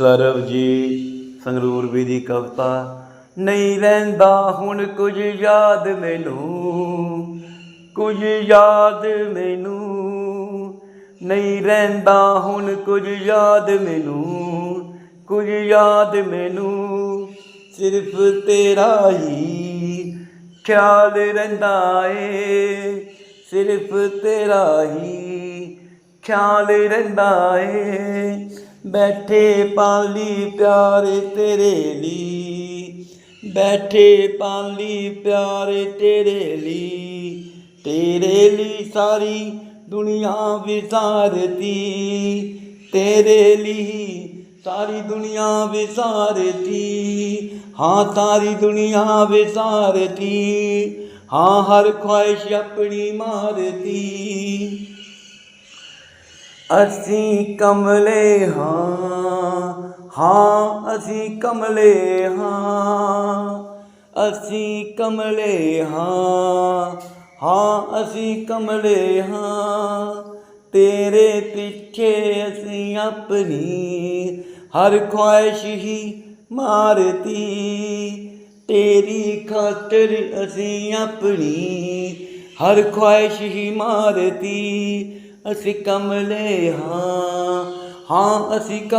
ਸਰਬਜੀਤ ਸੰਗਰੂਰ ਵੀ ਦੀ ਕਵਿਤਾ। ਨਹੀਂ ਰਹਿੰਦਾ ਹੁਣ ਕੁਝ ਯਾਦ ਮੈਨੂੰ, ਕੁਝ ਯਾਦ ਮੈਨੂੰ। ਨਹੀਂ ਰਹਿੰਦਾ ਹੁਣ ਕੁਝ ਯਾਦ ਮੈਨੂੰ, ਕੁਝ ਯਾਦ ਮੈਨੂੰ। ਸਿਰਫ ਤੇਰਾ ਹੀ ਖਿਆਲ ਰਹਿੰਦਾ ਏ, ਸਿਰਫ ਤੇਰਾ ਹੀ ਖਿਆਲ ਰਹਿੰਦਾ ਏ। ਬੈਠੇ ਪਾਲੀ ਪਿਆਰੇ ਤੇਰੇ ਲਈ। ਬੈਠੇ ਪਾਲੀ ਪਿਆਰੇ ਤੇਰੇ ਲਈ। ਤੇਰੇ ਲਈ ਸਾਰੀ ਦੁਨੀਆ ਵਿਸਾਰਤੀ। ਤੇਰੇ ਲਈ ਸਾਰੀ ਦੁਨੀਆ ਵਿਸਾਰਤੀ। ਹਾਂ, ਸਾਰੀ ਦੁਨੀਆ ਵਿਸਾਰਤੀ। ਹਾਂ, ਹਰ ਖੁਆਇਸ਼ ਆਪਣੀ ਮਾਰਤੀ। ਅਸੀਂ ਕਮਲੇ ਹਾਂ ਹਾਂ, ਅਸੀਂ ਕਮਲੇ ਹਾਂ, ਅਸੀਂ ਕਮਲੇ ਹਾਂ ਹਾਂ, ਅਸੀਂ ਕਮਲੇ ਹਾਂ। ਤੇਰੇ ਪਿੱਛੇ ਅਸੀਂ ਆਪਣੀ ਹਰ ਖੁਆਇਸ਼ ਹੀ ਮਾਰਤੀ। ਤੇਰੀ ਖਾਤਰ ਅਸੀਂ ਆਪਣੀ ਹਰ ਖੁਆਇਸ਼ ਹੀ ਮਾਰਤੀ। ਅਸੀਂ ਕਮਲੇ ਹਾਂ ਹਾਂ ਅਸੀਂ ਕਮ